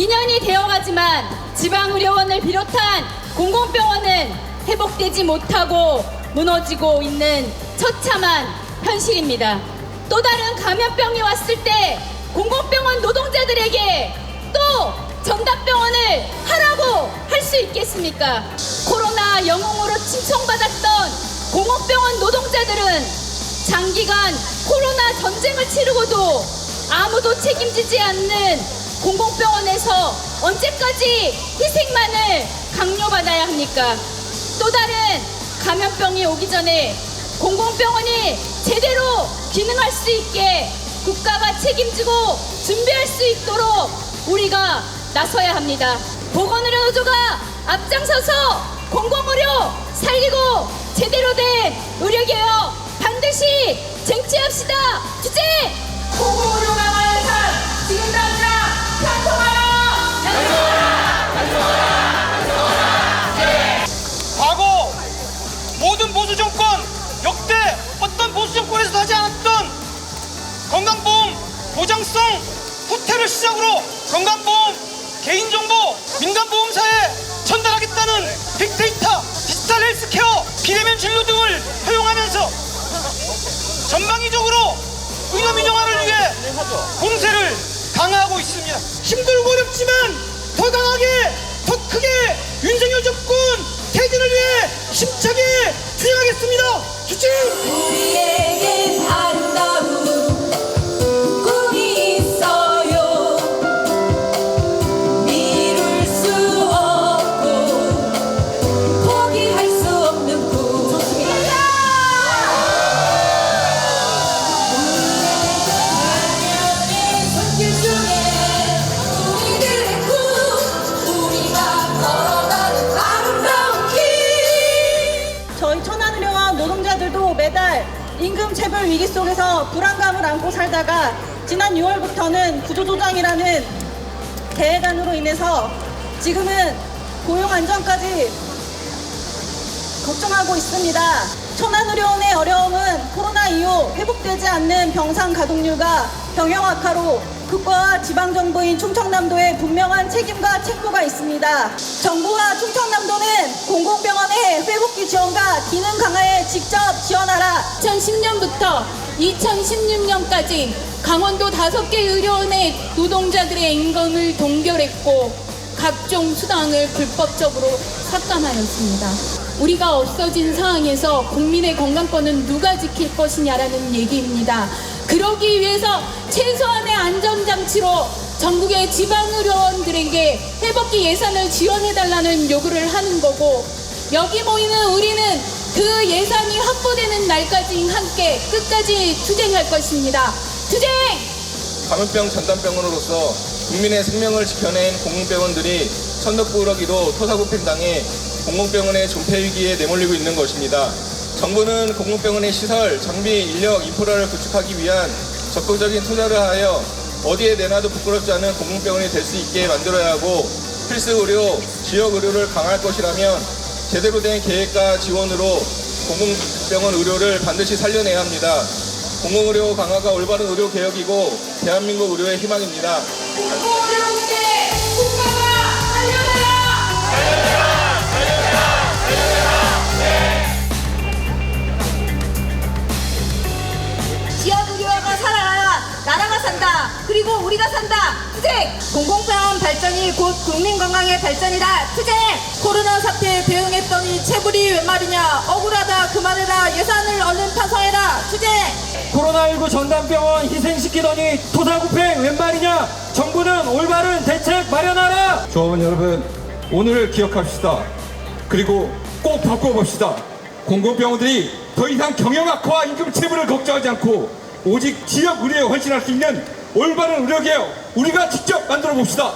해제된 지 2년이 되어가지만 지방의료원을 비롯한 공공병원은 회복되지 못하고 무너지고 있는 처참한 현실입니다. 또 다른 감염병이 왔을 때 공공병원 노동자들에게 또 전담병원을 하라고 할 수 있겠습니까? 코로나 영웅으로 칭송받았던 공공병원 노동자들은 장기간 코로나 전쟁을 치르고도 아무도 책임지지 않는 공공병원에서 언제까지 희생만을 강요받아야 합니까? 또 다른 감염병이 오기 전에 공공병원이 제대로 기능할 수 있게 국가가 책임지고 준비할 수 있도록 우리가 나서야 합니다. 보건의료 노조가 앞장서서 공공의료 살리고 제대로 된 의료개혁 반드시 쟁취합시다. 투쟁! 보장성 후퇴를 시작으로 건강보험 개인정보 민간보험사에 전달하겠다는 빅데이터 디지털 헬스케어 비대면 진료 등을 허용하면서 전방위적으로 의료 민영화를 위해 공세를 강화하고 있습니다. 힘들고 어렵지만 더 강하게 더 크게 윤석열 정권 퇴진을 위해 힘차게 투쟁하겠습니다. 주진! 임금 체불 위기 속에서 불안감을 안고 살다가 지난 6월부터는 구조조정이라는 계획안으로 인해서 지금은 고용 안정까지 걱정하고 있습니다. 천안의료원의 어려움은 코로나 이후 회복되지 않는 병상 가동률과 병영 악화로 국가와 지방정부인 충청남도에 분명한 책임과 책무가 있습니다. 정부와 충청남도는 공공병원의 회복기 지원과 기능 강화에 직접 지원하라. 2010년부터 2016년까지 강원도 다섯 개 의료원의 노동자들의 임금을 동결했고 각종 수당을 불법적으로 삭감하였습니다. 우리가 없어진 상황에서 국민의 건강권은 누가 지킬 것이냐라는 얘기입니다. 그러기 위해서 최소한의 안전장치로 전국의 지방의료원들에게 회복기 예산을 지원해달라는 요구를 하는 거고 여기 모이는 우리는 그 예산이 확보되는 날까지 함께 끝까지 투쟁할 것입니다. 투쟁! 감염병 전담병원으로서 국민의 생명을 지켜낸 공공병원들이 천덕꾸러기로 토사구팽 당해 공공병원의 존폐 위기에 내몰리고 있는 것입니다. 정부는 공공병원의 시설, 장비, 인력, 인프라를 구축하기 위한 적극적인 투자를 하여 어디에 내놔도 부끄럽지 않은 공공병원이 될 수 있게 만들어야 하고 필수 의료, 지역 의료를 강화할 것이라면 제대로 된 계획과 지원으로 공공병원 의료를 반드시 살려내야 합니다. 공공의료 강화가 올바른 의료 개혁이고 대한민국 의료의 희망입니다. 공공의료 산다. 그리고 우리가 산다. 투쟁! 공공병원 발전이 곧 국민 건강의 발전이다. 투쟁! 코로나 사태에 대응했더니 체불이 웬 말이냐. 억울하다 그만해라. 예산을 얼른 편성해라. 투쟁! 코로나19 전담병원 희생시키더니 토사구팽 웬 말이냐 정부는 올바른 대책 마련하라 조합원 여러분, 오늘을 기억합시다. 그리고 꼭 바꿔봅시다. 공공병원들이 더 이상 경영 악화와 임금 체불을 걱정하지 않고 오직 지역 의료에 헌신할 수 있는 올바른 의료개혁 우리가 직접 만들어 봅시다.